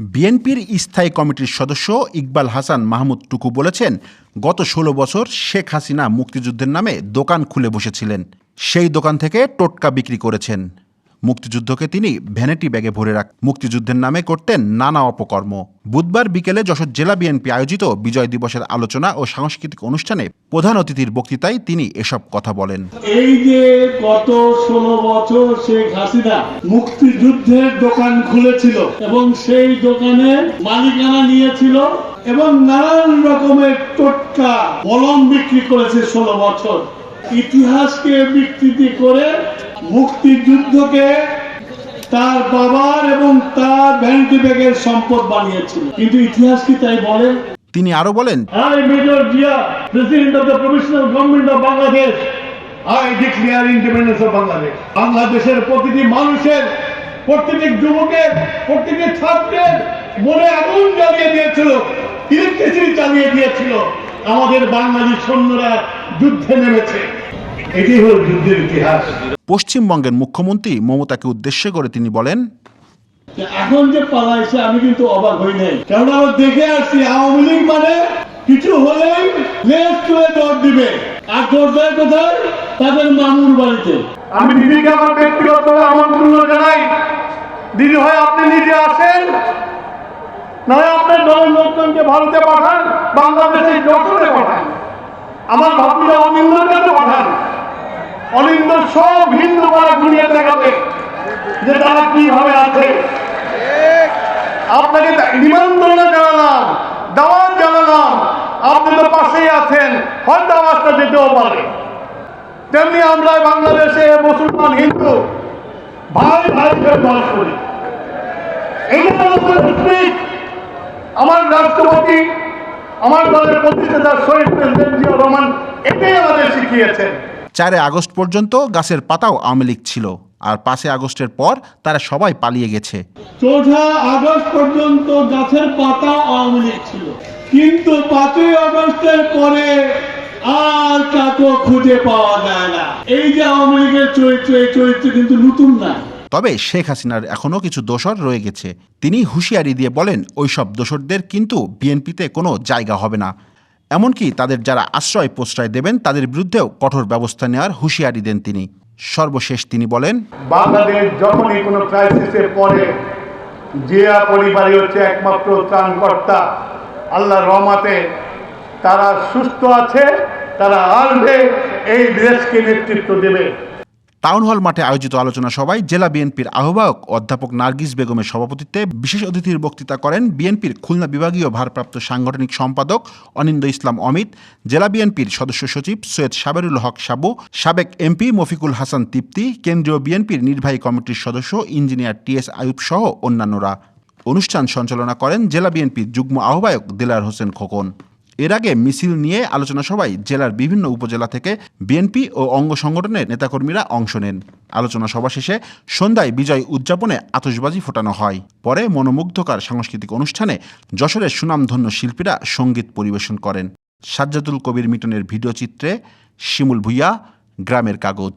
বিএনপির স্থায়ী কমিটির সদস্য ইকবাল হাসান মাহমুদ টুকু বলেছেন, গত ষোলো বছর শেখ হাসিনা মুক্তিযুদ্ধের নামে দোকান খুলে বসেছিলেন। সেই দোকান থেকে টোটকা বিক্রি করেছেন। মুক্তিযুদ্ধকে তিনি ভ্যানিটি ব্যাগে ভরে রাখ, মুক্তিযুদ্ধের নামে করতেন নানা অপকর্ম। বুধবার বিকেলে যশোর জেলা বিএনপি আয়োজিত বিজয় দিবসের আলোচনা ও সাংস্কৃতিক অনুষ্ঠানে প্রধান অতিথির বক্তৃতায় তিনি এসব কথা বলেন। এই যে গত ষোলো বছর শেখ হাসিনা মুক্তিযুদ্ধের দোকান খুলেছিল এবং সেই দোকানে মালিকানা নিয়েছিল এবং নানান রকমের টোটকা মলম বিক্রি করেছে ষোলো বছর। ইতিহাসকে বিকৃতি করে মুক্তিযুদ্ধকে তার বাবার এবং তার ভ্যানিটি ব্যাগের সম্পদ বানিয়েছিল। কিন্তু ইতিহাস কি তাই বলে? তিনি আরও বলেন I, Major Jia, President of the Provisional Government of Bangladesh, I declare independence of Bangladesh. বাংলাদেশের প্রতিটি মানুষের প্রতিটি যুবকের প্রতিটি ছাত্রের মনে আগুন জ্বালিয়ে দিয়েছিল ইলেকট্রিসিটি চালিয়ে দিয়েছিল। আমাদের বাঙালি সৈন্যরা যুদ্ধে নেমেছে। এটি হল যুদ্ধের ইতিহাস। পশ্চিমবঙ্গের মুখ্যমন্ত্রী মমতাকে উদ্দেশ্য করে তিনি বলেন এখন যে পালাইছে আমি কিন্তু অবাক হই নাই। কারণ আমরা দেখে আসছি আওয়ামী লীগ মানে কিছু হলেই লেজ তুলে দৌড় দিবে। আর দৌড় দেয় কোথায়? তাদের মামুর বাড়িতে। আমি দিদিকে আমার ব্যক্তিগত আমন্ত্রণ জানাই। দিদি হয় আপনি নিজে আসেন। নয় আপনার দলের লোকজনকে ভারতে পাঠান বাংলাদেশে যশোরে পাঠান। আমার ভাবনা অনিন্দর পাঠান। অনিন্দ সব হিন্দু পাড়া ঘুরিয়ে দেখাবে যে তারা কীভাবে আছে। আপনাকে নিমন্ত্রণ জানালাম, দাওয়াত জানালাম। আপনি তো পাশেই আছেন হয়তো আওয়াজটা যেতেও পারে। তেমনি আমরা বাংলাদেশে মুসলমান হিন্দু, ভাই ভাই হিসেবে বাস করি আমার রাষ্ট্রপতি, আমার দলের প্রতিষ্ঠাতা শহীদ প্রেসিডেন্ট জিয়া রহমান এটাই আমাদের শিখিয়েছেন। চারে আগস্ট পর্যন্ত গাছের পাতাও আওয়ামী লীগ ছিল আর পাঁচই আগস্টের পর তারা সবাই পালিয়ে গেছে। চৌঠা আগস্ট পর্যন্ত গাছের পাতা আওয়ামী লীগ ছিল কিন্তু পাঁচই আগস্টের পরে আর কাকো খুঁজে পাওয়া যায় না। এই যে আওয়ামী লীগের চরিত্র এই চরিত্র কিন্তু নতুন না। তবে শেখ হাসিনার এখনও কিছু দোসর রয়ে গেছে। তিনি হুঁশিয়ারি দিয়ে বলেন ওইসব দোসরদের কিন্তু বিএনপিতে কোনো জায়গা হবে না। এমনকি তাদের যারা আশ্রয় প্রশ্রয় দেবেন, তাদের বিরুদ্ধেও কঠোর ব্যবস্থা নেওয়ার হুঁশিয়ারি দেন তিনি। সর্বশেষ তিনি বলেন, বাংলাদেশ যখনই কোনো ক্রাইসিসে পড়ে, জিয়া পরিবারই হচ্ছে একমাত্র ত্রাণকর্তা। আল্লাহ রহমাতে তারা সুস্থ আছে, তারা আসবে এই দেশকে নেতৃত্ব দেবে। টাউন হল মাঠে আয়োজিত আলোচনা সভায় জেলা বিএনপির আহ্বায়ক অধ্যাপক নার্গিস বেগমের সভাপতিত্বে বিশেষ অতিথির বক্তৃতা করেন বিএনপির খুলনা বিভাগীয় ভারপ্রাপ্ত সাংগঠনিক সম্পাদক অনিন্দ ইসলাম অমিত, জেলা বিএনপির সদস্য সচিব সৈয়দ সাবেরুল হক সাবু, সাবেক এমপি মফিকুল হাসান তিপ্তি, কেন্দ্রীয় বিএনপির নির্বাহী কমিটির সদস্য ইঞ্জিনিয়ার টিএস আয়ুব সহ অন্যান্যরা। অনুষ্ঠান সঞ্চালনা করেন জেলা বিএনপির যুগ্ম আহ্বায়ক দেলার হোসেন খোকন। এর আগে মিছিল নিয়ে আলোচনা সভায় জেলার বিভিন্ন উপজেলা থেকে বিএনপি ও অঙ্গ সংগঠনের নেতাকর্মীরা অংশ নেন। আলোচনা সভা শেষে সন্ধ্যায় বিজয় উদযাপনে আতশবাজি ফোটানো হয়। পরে মনোমুগ্ধকর সাংস্কৃতিক অনুষ্ঠানে যশোরের সুনামধন্য শিল্পীরা সংগীত পরিবেশন করেন। সাজ্জাদুল কবির মিটনের ভিডিও চিত্রে শিমুল ভুইয়া, গ্রামের কাগজ।